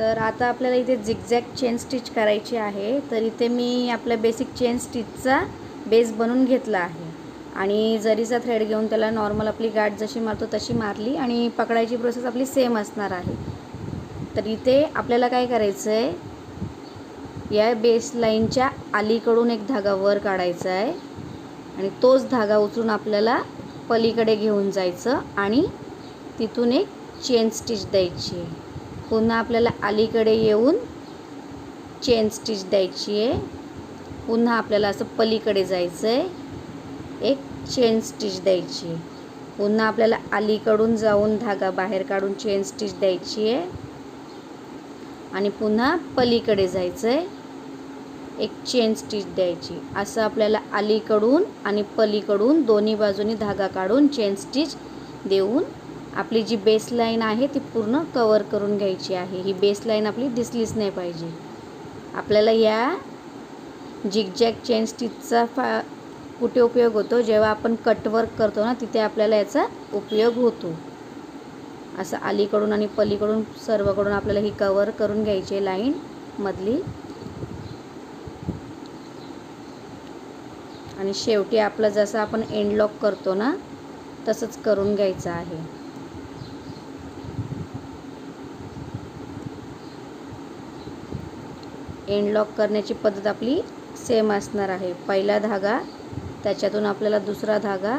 तर आता आपल्याला इथे झिगझॅग चेन स्टिच करायची आहे. तर इथे मी आपल्या बेसिक चेन स्टिचचा बेस बनवून घेतला आहे. आणि जरीचा थ्रेड घेऊन त्याला नॉर्मल आपली गाठ जशी मारतो तशी मारली आणि पकडायची प्रोसेस आपली सेम असणार आहे. तर इथे आपल्याला काय करायचं आहे या बेस लाईनच्या अलीकडून एक धागा वर काढायचा आहे आणि तोच धागा उचलून आपल्याला पलीकडे घेऊन जायचं आणि तिथून एक चेन स्टिच द्यायची आहे. पुन्हा आपल्याला अलीकडे येऊन चेन स्टिच द्यायची आहे. पुन्हा आपल्याला असं पलीकडे जायचं आहे एक चेन स्टिच द्यायची आहे. पुन्हा आपल्याला अलीकडून जाऊन धागा बाहेर काढून चेन स्टिच द्यायची आहे. आणि पुन्हा पलीकडे जायचं आहे एक चेन स्टिच द्यायची असं आपल्याला अलीकडून आणि पलीकडून दोन्ही बाजूनी धागा काढून चेन स्टिच देऊन आपली जी बेसलाईन आहे ती पूर्ण कवर करून घ्यायची आहे. ही बेसलाईन आपली दिसलीच नाही पाहिजे. आपल्याला या जिगजॅग चेन स्टिचचा फा कुठे उपयोग होतो? जेव्हा आपण कटवर्क करतो ना तिथे आपल्याला याचा उपयोग होतो. असं अलीकडून आणि पलीकडून सर्वकडून आपल्याला ही कवर करून घ्यायची आहे लाईन मधली. आणि शेवटी आपलं जसं आपण एंड लॉक करतो ना तसंच करून घ्यायचं आहे. एंड लॉक करण्याची पद्धत आपली सेम असणार आहे. पहिला धागा त्याच्यातून आपल्याला दुसरा धागा